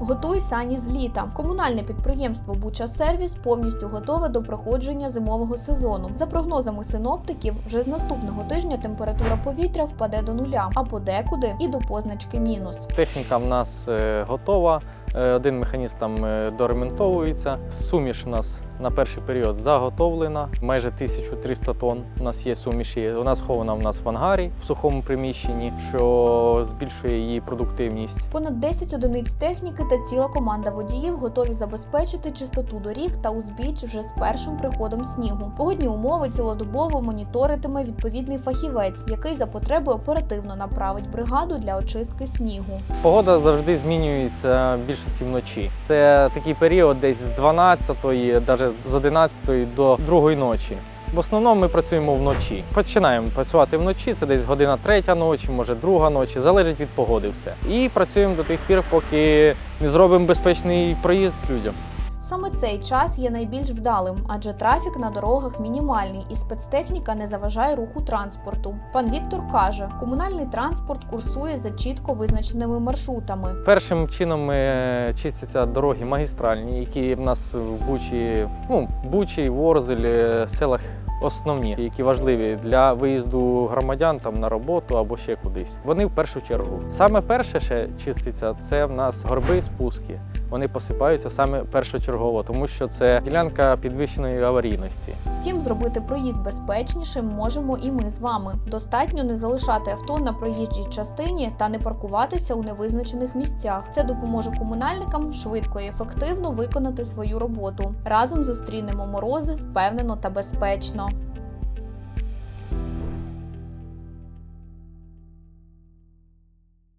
Готуй сані з літа. Комунальне підприємство Буча Сервіс повністю готове до проходження зимового сезону. За прогнозами синоптиків, вже з наступного тижня температура повітря впаде до нуля, а подекуди і до позначки мінус. Техніка в нас е, готова. е, Один механізм там е, доремонтовується. Суміш у нас на перший період заготовлена. Майже 1300 тонн. У нас є суміші. Вона схована в нас в ангарі в сухому приміщенні, що збільшує її продуктивність. Понад 10 одиниць техніки та ціла команда водіїв готові забезпечити чистоту доріг та узбіч вже з першим приходом снігу. Погодні умови цілодобово моніторитиме відповідний фахівець, який за потреби оперативно направить бригаду для очистки снігу. Погода завжди змінюється в більшості вночі. Це такий період десь з 12-ї, навіть з 11-ї до 2-ї ночі. В основному ми працюємо вночі. Починаємо працювати вночі, це десь година третя ночі, може друга ночі, залежить від погоди все. І працюємо до тих пір, поки не зробимо безпечний проїзд людям. Саме цей час є найбільш вдалим, адже трафік на дорогах мінімальний і спецтехніка не заважає руху транспорту. Пан Віктор каже, комунальний транспорт курсує за чітко визначеними маршрутами. Першим чином е, чистяться дороги магістральні, які в нас в Бучі, ну, Бучі, Ворзель, е, селах основні, які важливі для виїзду громадян там на роботу або ще кудись. Вони в першу чергу. Саме перше ще чиститься це в нас горби, спуски. Вони посипаються саме першочергово, тому що це ділянка підвищеної аварійності. Втім, зробити проїзд безпечнішим можемо і ми з вами. Достатньо не залишати авто на проїжджій частині та не паркуватися у невизначених місцях. Це допоможе комунальникам швидко і ефективно виконати свою роботу. Разом зустрінемо морози впевнено та безпечно.